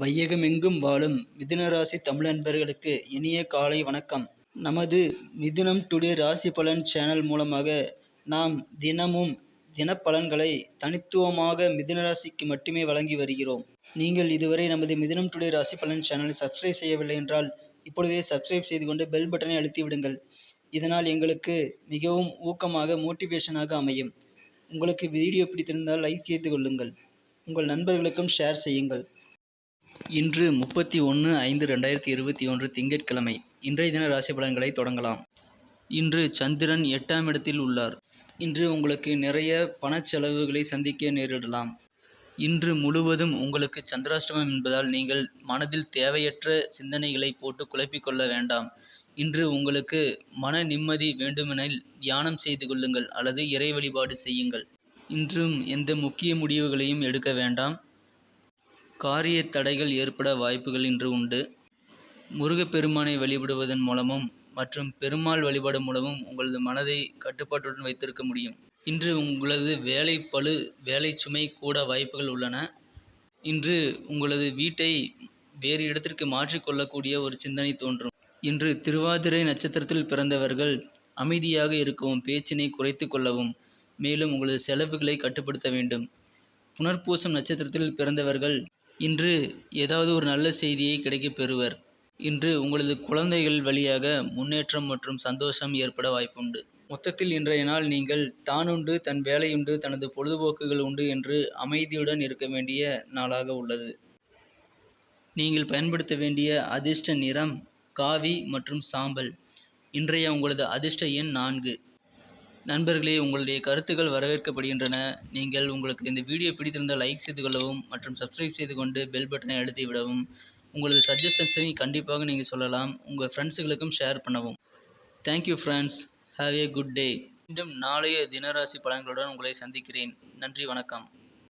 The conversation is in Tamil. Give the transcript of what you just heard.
வையகமெங்கும் வாழும் மிதுனராசி தமிழ் அன்பர்களுக்கு இனிய காலை வணக்கம். நமது மிதுனம் டுடே ராசி பலன் சேனல் மூலமாக நாம் தினமும் தினப்பலன்களை தனித்துவமாக மிதுன ராசிக்கு மட்டுமே வழங்கி வருகிறோம். நீங்கள் இதுவரை நமது மிதுனம் டுடே ராசி பலன் சேனலை சப்ஸ்கிரைப் செய்யவில்லை என்றால் இப்பொழுதே சப்ஸ்கிரைப் செய்து கொண்டு பெல் பட்டனை அழுத்தி விடுங்கள். இதனால் எங்களுக்கு மிகவும் ஊக்கமாக மோட்டிவேஷனாக அமையும். உங்களுக்கு வீடியோ பிடித்திருந்தால் லைக் செய்து கொள்ளுங்கள். உங்கள் நண்பர்களுக்கும் ஷேர் செய்யுங்கள். இன்று முப்பத்தி ஒன்று ஐந்து ரெண்டாயிரத்தி இருபத்தி ஒன்று திங்கட்கிழமை. இன்றைய தின ராசி பலன்களை தொடங்கலாம். இன்று சந்திரன் எட்டாம் இடத்தில் உள்ளார். இன்று உங்களுக்கு நிறைய பணச்செலவுகளை சந்திக்க நேரிடலாம். இன்று முழுவதும் உங்களுக்கு சந்திராஷ்டமம் என்பதால் நீங்கள் மனதில் தேவையற்ற சிந்தனைகளை போட்டு குழப்பிக் கொள்ள வேண்டாம். இன்று உங்களுக்கு மன நிம்மதி வேண்டுமெனில் தியானம் செய்து கொள்ளுங்கள் அல்லது இறை வழிபாடு செய்யுங்கள். இன்றும் எந்த முக்கிய முடிவுகளையும் எடுக்க வேண்டாம். காரிய தடைகள் ஏற்பட வாய்ப்புகள் இன்று உண்டு. முருகப்பெருமானை வழிபடுவதன் மூலமும் மற்றும் பெருமாள் வழிபாடு மூலமும் உங்களது மனதை கட்டுப்பாட்டுடன் வைத்திருக்க முடியும். இன்று உங்களது வேலை பளு வேலை சுமை கூட வாய்ப்புகள் உள்ளன. இன்று உங்களது வீட்டை வேறு இடத்திற்கு மாற்றிக்கொள்ளக்கூடிய ஒரு சிந்தனை தோன்றும். இன்று திருவாதிரை நட்சத்திரத்தில் பிறந்தவர்கள் அமைதியாக இருக்கவும் பேச்சினை குறைத்து கொள்ளவும் மேலும் உங்களது செலவுகளை கட்டுப்படுத்த வேண்டும். புனர்பூசம் நட்சத்திரத்தில் பிறந்தவர்கள் இன்று ஏதாவது ஒரு நல்ல செய்தியை கிடைக்கப் பெறுவர். இன்று உங்களது குழந்தைகள் வழியாக முன்னேற்றம் மற்றும் சந்தோஷம் ஏற்பட வாய்ப்புண்டு. மொத்தத்தில் இன்றைய நாள் நீங்கள் தானுண்டு தன் வேலையுண்டு தனது பொழுதுபோக்குகள் உண்டு என்று அமைதியுடன் இருக்க வேண்டிய நாளாக உள்ளது. நீங்கள் பயன்படுத்த வேண்டிய அதிர்ஷ்ட நிறம் காவி மற்றும் சாம்பல். இன்றைய உங்களது அதிர்ஷ்ட எண் நான்கு. நண்பர்களே உங்களுடைய கருத்துக்கள் வரவேற்கப்படுகின்றன. நீங்கள் உங்களுக்கு இந்த வீடியோ பிடித்திருந்தால் லைக் செய்து கொள்ளவும் மற்றும் சப்ஸ்கிரைப் செய்து கொண்டு பெல் பட்டனை அழுத்தி விடவும். உங்களது சஜஷன்ஸை கண்டிப்பாக நீங்கள் சொல்லலாம். உங்கள் ஃப்ரெண்ட்ஸுகளுக்கும் ஷேர் பண்ணவும். Thank you friends have a good day மீண்டும் நாளைய தினராசி பலன்களுடன் உங்களை சந்திக்கிறேன். நன்றி வணக்கம்.